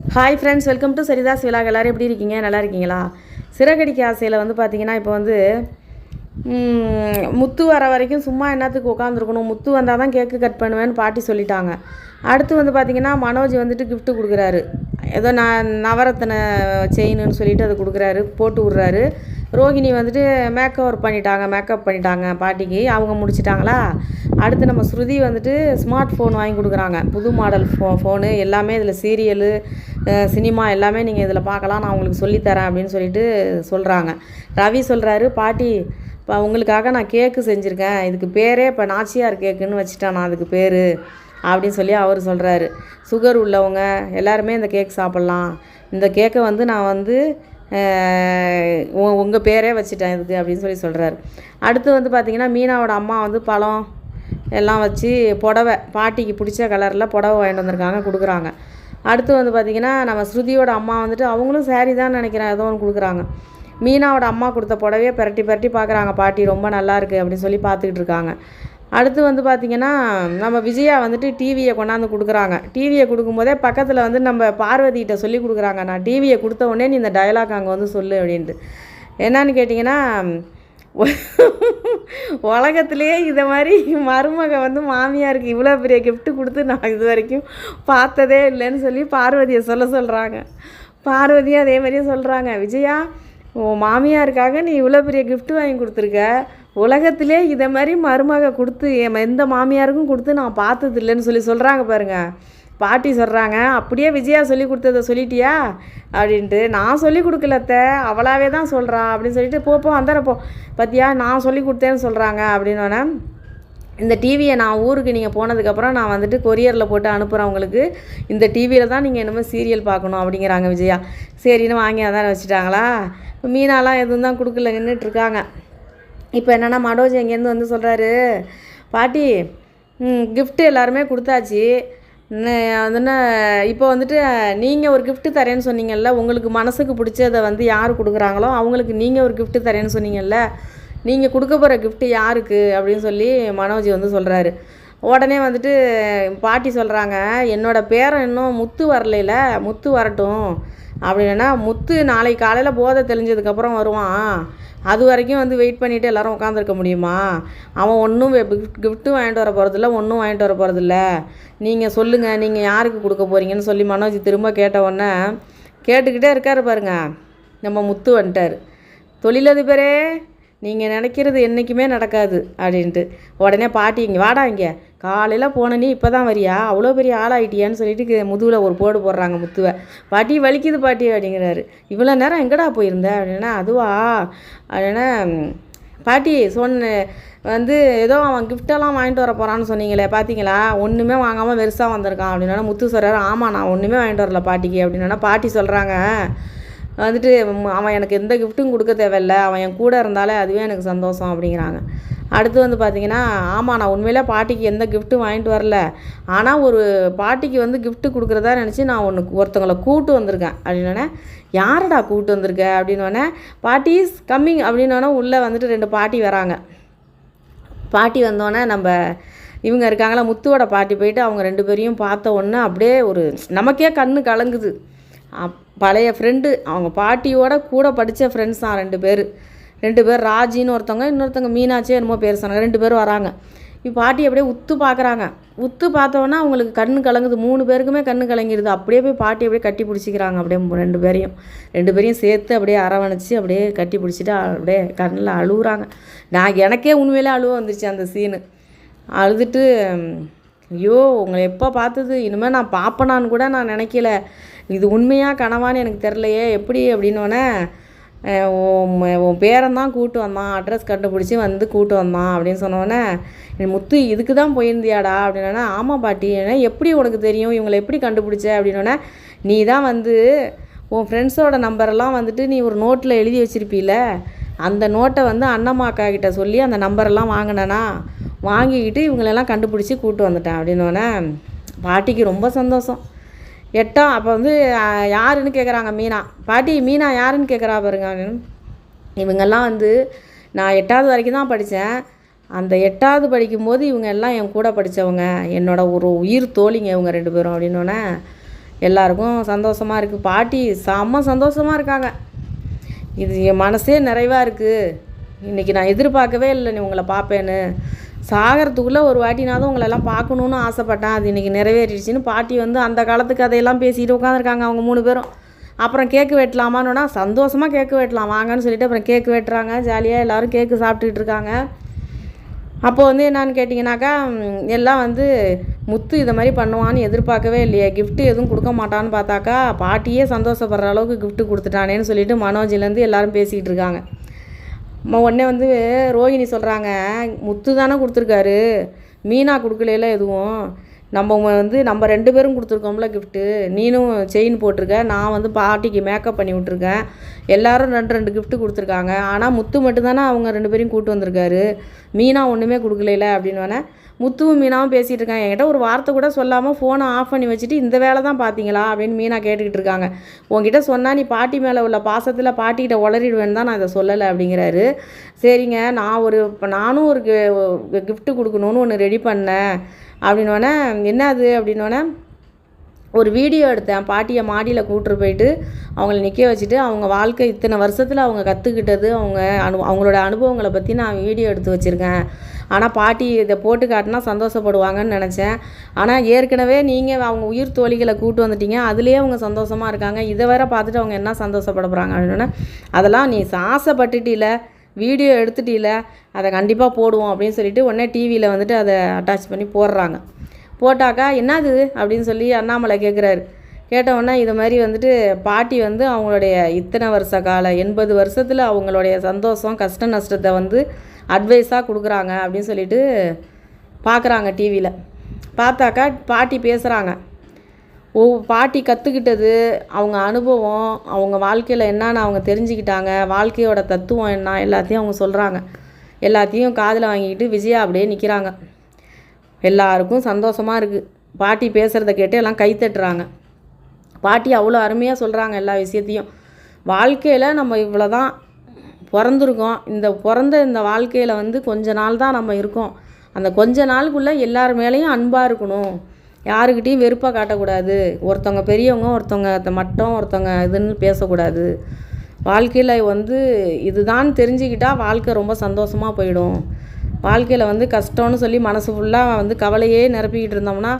Hi friends welcome to Saritha's vlog எல்லோரும் எப்படி இருக்கீங்க? நல்லா இருக்கீங்களா? சிறகடிக்க ஆசையில் வந்து பார்த்தீங்கன்னா இப்போ வந்து முத்து வர வரைக்கும் சும்மா என்னத்துக்கு உட்காந்துருக்கணும் முத்து வந்தால் தான் கேக்கு கட் பண்ணுவேன்னு பாட்டி சொல்லிட்டாங்க. அடுத்து வந்து பார்த்தீங்கன்னா மனோஜ் வந்துட்டு கிஃப்ட்டு கொடுக்குறாரு. ஏதோ நான் நவரத்தின செயின்னு சொல்லிட்டு அது கொடுக்குறாரு போட்டு விட்றாரு. ரோகிணி வந்துட்டு மேக்கப் பண்ணிட்டாங்க மேக்கப் பண்ணிட்டாங்க பாட்டிக்கு. அவங்க முடிச்சிட்டாங்களா? அடுத்து நம்ம ஸ்ருதி வந்துட்டு ஸ்மார்ட் ஃபோன் வாங்கி கொடுக்குறாங்க. புது மாடல் ஃபோ ஃபோனு எல்லாமே இதில் சீரியலு சினிமா எல்லாமே நீங்கள் இதில் பார்க்கலாம் நான் உங்களுக்கு சொல்லித்தரேன் அப்படின்னு சொல்லிட்டு சொல்கிறாங்க ரவி சொல்கிறாரு பாட்டி இப்போ உங்களுக்காக நான் கேக்கு செஞ்சுருக்கேன். இதுக்கு பேரே இப்போ நாச்சியார் கேக்குன்னு வச்சுட்டேன் நான் அதுக்கு பேர் அப்படின்னு சொல்லி அவர் சொல்கிறாரு சுகர் உள்ளவங்க எல்லாருமே இந்த கேக் சாப்பிட்லாம். இந்த கேக்கை வந்து நான் வந்து உங்கள் பேரே வச்சுட்டேன் இதுக்கு அப்படின்னு சொல்லி சொல்கிறாரு அடுத்து வந்து பார்த்திங்கன்னா மீனாவோட அம்மா வந்து பழம் எல்லாம் வச்சு புடவை பாட்டிக்கு பிடிச்ச கலரில் புடவை வாங்கிட்டு வந்திருக்காங்க கொடுக்குறாங்க. அடுத்து வந்து பார்த்திங்கன்னா நம்ம ஸ்ருதியோட அம்மா வந்துட்டு அவங்களும் saree தான் நினைக்கிறேன் ஏதோ ஒன்று கொடுக்குறாங்க. மீனாவோட அம்மா கொடுத்த புடவையை பிரட்டி பிரட்டி பார்க்குறாங்க பாட்டி ரொம்ப நல்லா இருக்குது அப்படின்னு சொல்லி பார்த்துக்கிட்டு இருக்காங்க. அடுத்து வந்து பார்த்திங்கன்னா நம்ம விஜயா வந்துட்டு டிவியை கொண்டாந்து கொடுக்குறாங்க. டிவியை கொடுக்கும்போதே பக்கத்தில் வந்து நம்ம பார்வதிகிட்ட சொல்லி கொடுக்குறாங்க நான் டிவியை கொடுத்த உடனே நீ இந்த டயலாக் அங்கே வந்து சொல்லு அப்படின்ட்டு. என்னன்னு கேட்டிங்கன்னா உலகத்துலேயே இதை மாதிரி மருமக வந்து மாமியாருக்கு இவ்வளோ பெரிய கிஃப்ட்டு கொடுத்து நான் இது வரைக்கும் பார்த்ததே இல்லைன்னு சொல்லி பார்வதியை சொல்ல சொல்கிறாங்க பார்வதியும் அதே மாதிரியே சொல்கிறாங்க விஜயா உன் மாமியாருக்காக நீ இவ்வளோ பெரிய கிஃப்ட்டு வாங்கி கொடுத்துருக்க. உலகத்திலே இதை மாதிரி மருமக கொடுத்து என் எந்த மாமியாருக்கும் கொடுத்து நான் பார்த்தது இல்லைன்னு சொல்லி சொல்கிறாங்க பாருங்கள் பாட்டி சொல்கிறாங்க அப்படியே விஜயா சொல்லி கொடுத்ததை சொல்லிட்டியா? அப்படின்ட்டு. நான் சொல்லி கொடுக்கலத்த அவளாவே தான் சொல்கிறா அப்படின்னு சொல்லிட்டு போ போ பார்த்தியா நான் சொல்லி கொடுத்தேன்னு சொல்கிறாங்க அப்படின்னோடனே இந்த டிவியை நான் ஊருக்கு நீங்கள் போனதுக்கப்புறம் நான் வந்துட்டு கொரியரில் போட்டு அனுப்புகிறேன் உங்களுக்கு. இந்த டிவியில் தான் நீங்கள் என்னமோ சீரியல் பார்க்கணும் அப்படிங்கிறாங்க விஜயா. சரின்னு வாங்கி அதான் வச்சுட்டாங்களா? இப்போ மீனாலாம் எதுவும் தான் கொடுக்கல நின்றுட்டுருக்காங்க இப்போ என்னென்னா மடோஜ் எங்கேருந்து வந்து சொல்கிறாரு பாட்டி கிஃப்ட்டு எல்லாருமே கொடுத்தாச்சு. அதுன்னா இப்போ வந்துட்டு நீங்கள் ஒரு கிஃப்ட்டு தரேன்னு சொன்னீங்கல்ல உங்களுக்கு மனசுக்கு பிடிச்சதை வந்து யார் கொடுக்குறாங்களோ அவங்களுக்கு நீங்கள் ஒரு கிஃப்ட்டு தரேன்னு சொன்னீங்கல்ல நீங்கள் கொடுக்க போகிற கிஃப்ட்டு யாருக்கு? அப்படின்னு சொல்லி மனோஜ் வந்து சொல்கிறாரு உடனே வந்துட்டு பாட்டி சொல்கிறாங்க என்னோடய பேரன் இன்னும் முத்து வரலைல முத்து வரட்டும். அப்படின்னா முத்து நாளைக்கு காலையில் போதை தெளிஞ்சதுக்கப்புறம் வருவான். அது வரைக்கும் வந்து வெயிட் பண்ணிவிட்டு எல்லோரும் உட்காந்துருக்க முடியுமா? அவன் ஒன்றும் கிஃப்ட்டும் வாங்கிட்டு வர போகிறதில்ல ஒன்றும் வாங்கிட்டு வர போகிறதில்ல நீங்கள் சொல்லுங்கள் நீங்கள் யாருக்கு கொடுக்க போகிறீங்கன்னு சொல்லி மனோஜ் திரும்ப கேட்ட உடனே கேட்டுக்கிட்டே இருக்காரு பாருங்க. நம்ம முத்து வந்துட்டார். தொழிலதிபரே நீங்கள் நினைக்கிறது என்றைக்குமே நடக்காது அப்படின்ட்டு. உடனே பாட்டி இங்கே வாடா இங்கே. காலையில் போன நீ இப்போ தான் வரியா? அவ்வளோ பெரிய ஆளாயிட்டியான்னு சொல்லிட்டு முதுகில் ஒரு போடு போடுறாங்க முத்துவை. பாட்டி வலிக்குது பாட்டி அப்படிங்கிறாரு. இவ்வளோ நேரம் எங்கடா போயிருந்த? அப்படின்னா அதுவா? அப்படின்னா பாட்டி சொன்ன வந்து ஏதோ அவன் கிஃப்டெல்லாம் வாங்கிட்டு வர போகிறான்னு சொன்னீங்களே பார்த்தீங்களா ஒன்றுமே வாங்காமல் வெறுசாக வந்திருக்கான் அப்படின்னா முத்து சொல்கிறாரு ஆமாம் நான் ஒன்றுமே வாங்கிட்டு வரல பாட்டிக்கு அப்படின்னா பாட்டி சொல்கிறாங்க வந்துட்டு அவன் எனக்கு எந்த கிஃப்ட்டும் கொடுக்க தேவையில்ல. அவன் என் கூட இருந்தாலே அதுவே எனக்கு சந்தோஷம் அப்படிங்கிறாங்க. அடுத்து வந்து பார்த்தீங்கன்னா ஆமாம் நான் உண்மையிலே பாட்டிக்கு எந்த கிஃப்ட்டும் வாங்கிட்டு வரல. ஆனால் ஒரு பாட்டிக்கு வந்து கிஃப்ட்டு கொடுக்குறதா நினச்சி நான் ஒன்று ஒருத்தவங்கள கூப்பிட்டு வந்திருக்கேன். அப்படின்னோடனே யாரடா கூப்பிட்டு வந்திருக்க? அப்படின்னோடனே பாட்டி இஸ் கம்மிங். அப்படின்னோடனே உள்ளே வந்துட்டு ரெண்டு பாட்டி வராங்க. பாட்டி வந்தோடனே நம்ம இவங்க இருக்காங்களா முத்துவோட பாட்டி போயிட்டு அவங்க ரெண்டு பேரையும் பார்த்த உடனே அப்படியே ஒரு நமக்கே கண்ணு கலங்குது. பழைய ஃப்ரெண்டு அவங்க பாட்டியோட கூட படித்த ஃப்ரெண்ட்ஸ் தான் ரெண்டு பேர். ரெண்டு பேர் ராஜின்னு ஒருத்தவங்க இன்னொருத்தவங்க மீனாட்சி என்னமோ பேர் சொன்னாங்க. ரெண்டு பேரும் வராங்க. இப்போ பாட்டி அப்படியே உத்து பார்க்குறாங்க உத்து பார்த்தோன்னா அவங்களுக்கு கண்ணு கலங்குது. மூணு பேருக்குமே கண்ணு கலங்கிடுது அப்படியே போய் பாட்டி அப்படியே கட்டி பிடிச்சிக்கிறாங்க. அப்படியே ரெண்டு பேரையும். ரெண்டு பேரையும் சேர்த்து அப்படியே அரவணைச்சு அப்படியே கட்டி பிடிச்சிட்டு அப்படியே கண்ணில் அழுகுறாங்க நான் எனக்கே உண்மையிலே அழுவ வந்துருச்சு அந்த சீனு அழுதுட்டு ஐயோ உங்களை எப்போ பார்த்தது? இனிமேல் நான் பார்ப்பனான்னு கூட நான் நினைக்கல. இது உண்மையாக கனவான்னு எனக்கு தெரிலையே எப்படி அப்படின்னோடனே உன் உன் பேரன் தான் கூட்டு வந்தான் அட்ரஸ் கண்டுபிடிச்சி வந்து கூட்டு வந்தான் அப்படின்னு சொன்னோடனே முத்து இதுக்கு தான் போயிருந்தியாடா? அப்படின்னா ஆமாம் பாட்டி எப்படி உனக்கு தெரியும்? இவங்களை எப்படி கண்டுபிடிச்ச? அப்படின்னோடனே நீ தான் வந்து உன் ஃப்ரெண்ட்ஸோட நம்பரெல்லாம் வந்துட்டு நீ ஒரு நோட்டில் எழுதி வச்சிருப்பீல அந்த நோட்டை வந்து அண்ணம்மாக்கா கிட்ட சொல்லி அந்த நம்பரெல்லாம் வாங்கினேனா வாங்கிக்கிட்டு இவங்களெல்லாம் கண்டுபிடிச்சி கூப்பிட்டு வந்துட்டேன். அப்படின்னோடனே பாட்டிக்கு ரொம்ப சந்தோஷம். எட்டாம் அப்போ வந்து யாருன்னு கேட்குறாங்க மீனா. பாட்டி மீனா யாருன்னு கேட்குறா பாருங்க. இவங்கெல்லாம் வந்து நான் எட்டாவது வரைக்கும் தான் படித்தேன் அந்த எட்டாவது படிக்கும்போது இவங்க எல்லாம் என் கூட படித்தவங்க என்னோட ஒரு உயிர் தோழிங்க இவங்க ரெண்டு பேரும் அப்படின்னோடனே எல்லாருக்கும் சந்தோஷமாக இருக்குது பாட்டி செம்ம சந்தோஷமாக இருக்காங்க. இது என் மனசே நிறைவாக இருக்குது இன்றைக்கி நான் எதிர்பார்க்கவே இல்லை நீ உங்களை பார்ப்பேன்னு. சாகிறதுக்குள்ளே ஒரு வாட்டினாவது உங்களெல்லாம் பார்க்கணுன்னு ஆசைப்பட்டேன். அது இன்றைக்கி நிறைவேறிடுச்சின்னு பாட்டி வந்து அந்த காலத்துக்கு அதையெல்லாம் பேசிட்டு உட்காந்துருக்காங்க அவங்க மூணு பேரும். அப்புறம் கேக்கு வெட்டலாமான்னா சந்தோஷமாக கேக்கு வெட்டலாம் வாங்கன்னு சொல்லிட்டு அப்புறம் கேக்கு வெட்டுறாங்க. ஜாலியாக எல்லோரும் கேக்கு சாப்பிட்டுக்கிட்டு இருக்காங்க. அப்போ வந்து என்னான்னு கேட்டிங்கனாக்கா எல்லாம் வந்து முத்து இதை மாதிரி பண்ணுவான்னு எதிர்பார்க்கவே இல்லையே. கிஃப்ட்டு எதுவும் கொடுக்க மாட்டான்னு பார்த்தாக்கா பாட்டியே சந்தோஷப்படுற அளவுக்கு கிஃப்ட்டு கொடுத்துட்டானேன்னு சொல்லிட்டு மனோஜிலேருந்து எல்லோரும் பேசிக்கிட்டு இருக்காங்க. உடனே வந்து ரோஹிணி சொல்கிறாங்க முத்து தானே கொடுத்துருக்காரு. மீனா கொடுக்கலையில எதுவும்? நம்ம வந்து நம்ம ரெண்டு பேரும் கொடுத்துருக்கோம்ல கிஃப்ட்டு நீனும் செயின் போட்டிருக்க நான் வந்து பாட்டிக்கு மேக்கப் பண்ணி விட்ருக்கேன் எல்லாரும் ரெண்டு ரெண்டு கிஃப்ட்டு கொடுத்துருக்காங்க. ஆனால் முத்து மட்டும்தானே அவங்க ரெண்டு பேரையும் கூப்பிட்டு வந்திருக்காரு. மீனா ஒன்றுமே கொடுக்கலையில அப்படின்னு முத்துவும் மீனாவும் பேசிகிட்டு இருக்காங்க. என்கிட்ட ஒரு வார்த்தை கூட சொல்லாமல் ஃபோனை ஆஃப் பண்ணி வச்சுட்டு இந்த வேலை தான் பார்த்தீங்களா அப்படின்னு மீனா கேட்டுக்கிட்டு இருக்காங்க. உங்ககிட்ட சொன்னால் நீ பாட்டி மேலே உள்ள பாசத்தில் பாட்டிக்கிட்ட உளறிடுவேன்னு தான் நான் இதை சொல்லலை அப்படிங்கிறாரு. சரிங்க நான் ஒரு இப்போ நானும் ஒரு கிஃப்ட்டு கொடுக்கணுன்னு ஒன்று ரெடி பண்ணேன். அப்படின்னோடனே என்ன அது அப்படின்னோடனே ஒரு வீடியோ எடுத்தேன். பாட்டியை மாடியில் கூப்பிட்டு போயிட்டு அவங்கள நிற்க வச்சுட்டு அவங்க வாழ்க்கை இத்தனை வருஷத்தில் அவங்க கற்றுக்கிட்டது அவங்க அனு அவங்களோட அனுபவங்களை பற்றி நான் வீடியோ எடுத்து வச்சுருக்கேன். ஆனால் பாட்டி இதை போட்டு காட்டினா சந்தோஷப்படுவாங்கன்னு நினச்சேன். ஆனால் ஏற்கனவே நீங்கள் அவங்க உயிர் தோழிகளை கூட்டு வந்துட்டீங்க. அதுலேயே அவங்க சந்தோஷமாக இருக்காங்க. இதை வேற பார்த்துட்டு அவங்க என்ன சந்தோஷப்பட போகிறாங்க அப்படின்னா அதெல்லாம் நீ ஆசைப்பட்டுட்டில வீடியோ எடுத்துட்டீல அதை கண்டிப்பாக போடுவோம் அப்படின்னு சொல்லிட்டு உடனே டிவியில் வந்துட்டு அதை அட்டாச் பண்ணி போடுறாங்க. போட்டாக்கா என்னது அப்படின்னு சொல்லி அண்ணாமலை கேட்குறாரு கேட்டவுடனே இது மாதிரி வந்துட்டு பாட்டி வந்து அவங்களுடைய இத்தனை வருஷ கால எண்பது வருஷத்தில் அவங்களுடைய சந்தோஷம் கஷ்ட நஷ்டத்தை வந்து அட்வைஸாக கொடுக்குறாங்க அப்படின்னு சொல்லிட்டு பார்க்குறாங்க டிவியில் பார்த்தாக்கா பாட்டி பேசுகிறாங்க ஓ பாட்டி கற்றுக்கிட்டது அவங்க அனுபவம் அவங்க வாழ்க்கையில் என்னென்ன அவங்க தெரிஞ்சுக்கிட்டாங்க வாழ்க்கையோட தத்துவம் என்ன எல்லாத்தையும் அவங்க சொல்கிறாங்க எல்லாத்தையும் காதில் வாங்கிக்கிட்டு விஜயா அப்படியே நிற்கிறாங்க எல்லாருக்கும் சந்தோஷமாக இருக்குது பாட்டி பேசுகிறத கேட்டு எல்லாம் கை தட்டுறாங்க. பாட்டி அவ்வளோ அருமையாக சொல்கிறாங்க எல்லா விஷயத்தையும். வாழ்க்கையில் நம்ம இவ்வளோ தான் பிறந்திருக்கோம். இந்த பிறந்த இந்த வாழ்க்கையில் வந்து கொஞ்ச நாள் தான் நம்ம இருக்கோம். அந்த கொஞ்ச நாளுக்குள்ளே எல்லார் மேலேயும் அன்பாக இருக்கணும். யாருக்கிட்டேயும் வெறுப்பாக காட்டக்கூடாது. ஒருத்தவங்க பெரியவங்க ஒருத்தவங்க த- மட்டம் ஒருத்தவங்க இதுன்னு பேசக்கூடாது. வாழ்க்கையில் வந்து இதுதான் தெரிஞ்சுக்கிட்டால் வாழ்க்கை ரொம்ப சந்தோஷமாக போயிடும். வாழ்க்கையில் வந்து கஷ்டம்னு சொல்லி மனசு ஃபுல்லாக வந்து கவலையே நிரப்பிக்கிட்டு இருந்தோம்னா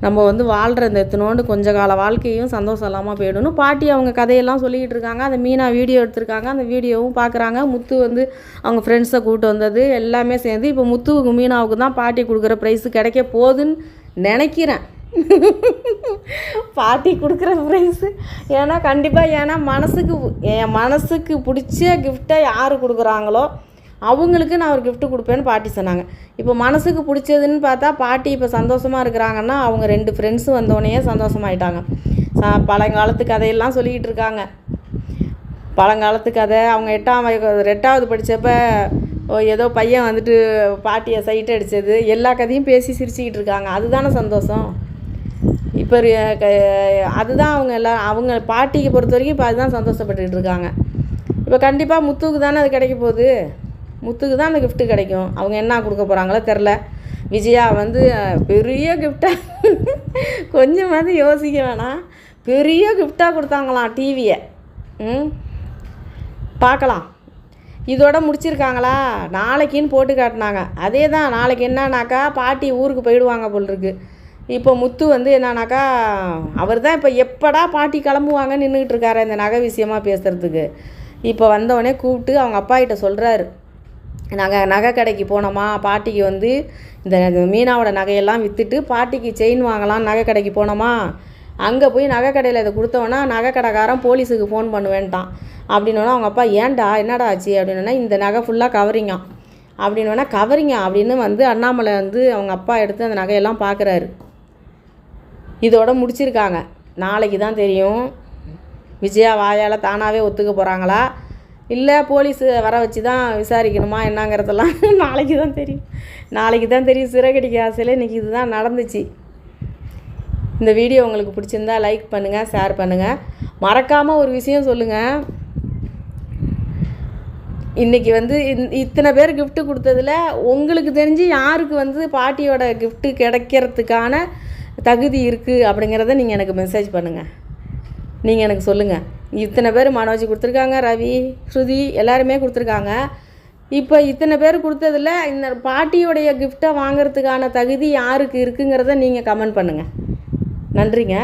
நம்ம வந்து வாழ்கிற இந்த எத்தனோண்டு கொஞ்ச கால வாழ்க்கையும் சந்தோஷம் இல்லாமல் போயிடணும் பாட்டி அவங்க கதையெல்லாம் சொல்லிக்கிட்டு இருக்காங்க. அந்த மீனா வீடியோ எடுத்திருக்காங்க. அந்த வீடியோவும் பார்க்குறாங்க முத்து வந்து அவங்க ஃப்ரெண்ட்ஸை கூட்டு வந்தது. எல்லாமே சேர்ந்து இப்போ முத்துவுக்கு மீனாவுக்கு தான் பாட்டி கொடுக்குற ப்ரைஸு கிடைக்க போகுதுன்னு நினைக்கிறேன். பாட்டி கொடுக்குற ப்ரைஸு ஏன்னா கண்டிப்பாக ஏன்னா மனசுக்கு என் மனசுக்கு பிடிச்ச கிஃப்ட்டை யார் கொடுக்குறாங்களோ அவங்களுக்கு நான் ஒரு கிஃப்ட்டு கொடுப்பேன்னு பாட்டி சொன்னாங்க. இப்போ மனசுக்கு பிடிச்சதுன்னு பார்த்தா பாட்டி இப்போ சந்தோஷமாக இருக்கிறாங்கன்னா அவங்க ரெண்டு ஃப்ரெண்ட்ஸும் வந்தோடனே சந்தோஷமாயிட்டாங்க. சா பழங்காலத்து கதையெல்லாம் சொல்லிக்கிட்டு இருக்காங்க. பழங்காலத்து கதை அவங்க எட்டாம் எட்டாவது படித்தப்ப ஏதோ பையன் வந்துட்டு பாட்டியை சைட் அடித்தது எல்லா கதையும் பேசி சிரிச்சுக்கிட்டு இருக்காங்க. அதுதானே சந்தோஷம்? இப்போ க- அதுதான் அவங்க எல்லாம் அவங்க பாட்டிக்கு பொறுத்த வரைக்கும் இப்போ அதுதான் சந்தோஷப்பட்டுக்கிட்டு இருக்காங்க. இப்போ கண்டிப்பாக முத்துக்கு தானே அது கிடைக்க போகுது? முத்துக்கு தான் அந்த கிஃப்ட்டு கிடைக்கும். அவங்க என்ன கொடுக்க போகிறாங்களோ தெரில விஜயா வந்து பெரிய கிஃப்டாக கொஞ்சமாவது யோசிக்க வேணாம். பெரிய கிஃப்டாக கொடுத்தாங்களாம் டிவியை ம்? பார்க்கலாம். இதோட முடிச்சிருக்காங்களா? நாளைக்குன்னு போட்டு காட்டினாங்க. அதே தான் நாளைக்கு என்னன்னாக்கா பாட்டி ஊருக்கு போயிடுவாங்க போல் இருக்கு இப்போ முத்து வந்து என்னன்னாக்கா அவர் தான் இப்போ எப்படா பாட்டி கிளம்புவாங்க நின்றுக்கிட்டு இருக்காரு இந்த நகை விஷயமா பேசுகிறதுக்கு இப்போ வந்தவொடனே கூப்பிட்டு அவங்க அப்பா கிட்ட சொல்கிறாரு நாங்கள் நகை கடைக்கு போனோமா? பாட்டிக்கு வந்து இந்த மீனாவோட நகையெல்லாம் விற்றுட்டு பாட்டிக்கு செயின் வாங்கலாம் நகை கடைக்கு போனோமா? அங்கே போய் நகை கடையில் இதை கொடுத்தோன்னா நகை கடைக்காரன் போலீஸுக்கு ஃபோன் பண்ணுவேன்ட்டான். அப்படின்னோன்னா அவங்க அப்பா ஏன்டா? என்னடா ஆச்சு? அப்படின்னா இந்த நகை ஃபுல்லாக கவரிங்கா? அப்படின்னோன்னா கவரிங்கா? அப்படின்னு வந்து அண்ணாமலை வந்து அவங்க அப்பா எடுத்து அந்த நகையெல்லாம் பார்க்குறாரு இதோட முடிச்சிருக்காங்க. நாளைக்கு தான் தெரியும். விஜயா வாயால் தானாகவே ஒத்துக்க போகிறாங்களா இல்லை போலீஸு வர வச்சு தான் விசாரிக்கணுமா? என்னங்கிறதெல்லாம் நாளைக்கு தான் தெரியும். நாளைக்கு தான் தெரியும். சிறகடிக்க ஆசையில் இன்றைக்கி இதுதான் நடந்துச்சு. இந்த வீடியோ உங்களுக்கு பிடிச்சிருந்தா லைக் பண்ணுங்கள் ஷேர் பண்ணுங்கள் மறக்காமல் ஒரு விஷயம் சொல்லுங்கள் இன்றைக்கி வந்து இத்தனை பேர் கிஃப்ட்டு கொடுத்ததுல உங்களுக்கு தெரிஞ்சு யாருக்கு வந்து பாட்டியோட கிஃப்ட்டு கிடைக்கிறதுக்கான தகுதி இருக்குது அப்படிங்கிறத நீங்கள் எனக்கு மெசேஜ் பண்ணுங்கள் நீங்கள் எனக்கு சொல்லுங்கள் இத்தனை பேர் மனோஜ் கொடுத்துருக்காங்க ரவி ஸ்ருதி எல்லாருமே கொடுத்துருக்காங்க. இப்போ இத்தனை பேர் கொடுத்ததில் இந்த பாட்டியோடைய கிஃப்ட்டை வாங்கிறதுக்கான தகுதி யாருக்கு இருக்குங்கிறத நீங்கள் கமெண்ட் பண்ணுங்கள் நன்றிங்க.